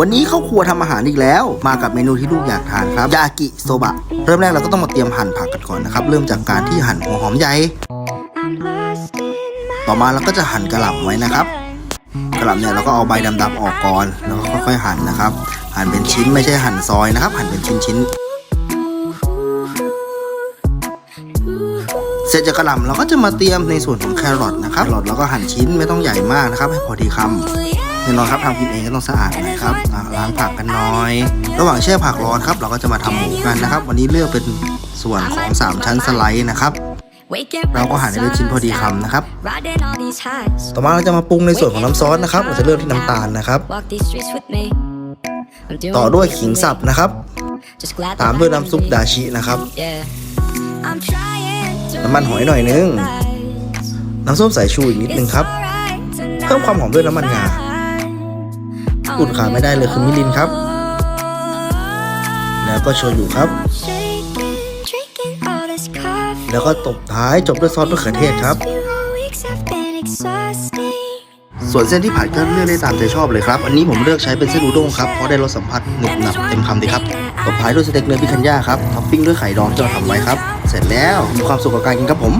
วันนี้เข้าครัวทำอาหารอีกแล้ว มากับเมนูที่ลูกอยากทานครับ ยากิโซบะ เริ่มแรกเราก็ต้องมาเตรียมหั่นผักกันก่อนนะครับ เริ่มจากการที่หั่นหัวหอมใหญ่ ต่อมาเราก็จะหั่นกระหล่ำไว้นะครับกระหล่ำเนี่ยเราก็เอาใบดำๆออกก่อน แล้วก็ค่อยๆหั่นนะครับ หั่นเป็นชิ้นไม่ใช่หั่นซอยนะครับ หั่นเป็นชิ้นๆเสร็จจากกระหล่ำเราก็จะมาเตรียมในส่วนของแครอทนะครับแครอทเราก็หั่นชิ้นไม่ต้องใหญ่มากนะครับ ให้พอดีคำ แน่นอนครับทำกินเองก็ต้องสะอาดหน่อยครับอะล้างผักกันน่อย ระหว่างแช่ผักร้อนครับ เราก็จะมาทำหมูกันนะครับ วันนี้เลือกเป็นส่วนของ 3 ชั้นสไลด์นะครับ เราก็หั่นให้เป็นชิ้นพอดีคำนะครับ ต่อมาเราจะมาปรุงในส่วนของน้ำซอสนะครับ เราจะเริ่มที่น้ำตาลนะครับ ต่อด้วยขิงสับนะครับ ตามด้วยน้ำซุปดาชินะครับน้ำมันหอยหน่อยนึง น้ำส้มสายชูอีกนิดนึงครับ เพิ่มความหอมด้วยน้ำมันงา อุ่นขาไม่ได้เลยคือมิลินครับ แล้วก็โชยุครับ แล้วก็ตบท้ายจบด้วยซอสมะเขือเทศครับ ส่วนเส้นที่ผัดก็เลือกได้ตามใจชอบเลยครับ อันนี้ผมเลือกใช้เป็นเส้นอุด้งครับ เพราะได้รสสัมผัสหนึบหนับเต็มคำดีครับ ตบท้ายด้วยสเต็กเนื้อพิคันย่าครับ ท็อปปิ้งด้วยไข่ดองที่เราทำไว้ครับ เสร็จแล้ว มีความสุขกับการกินครับผม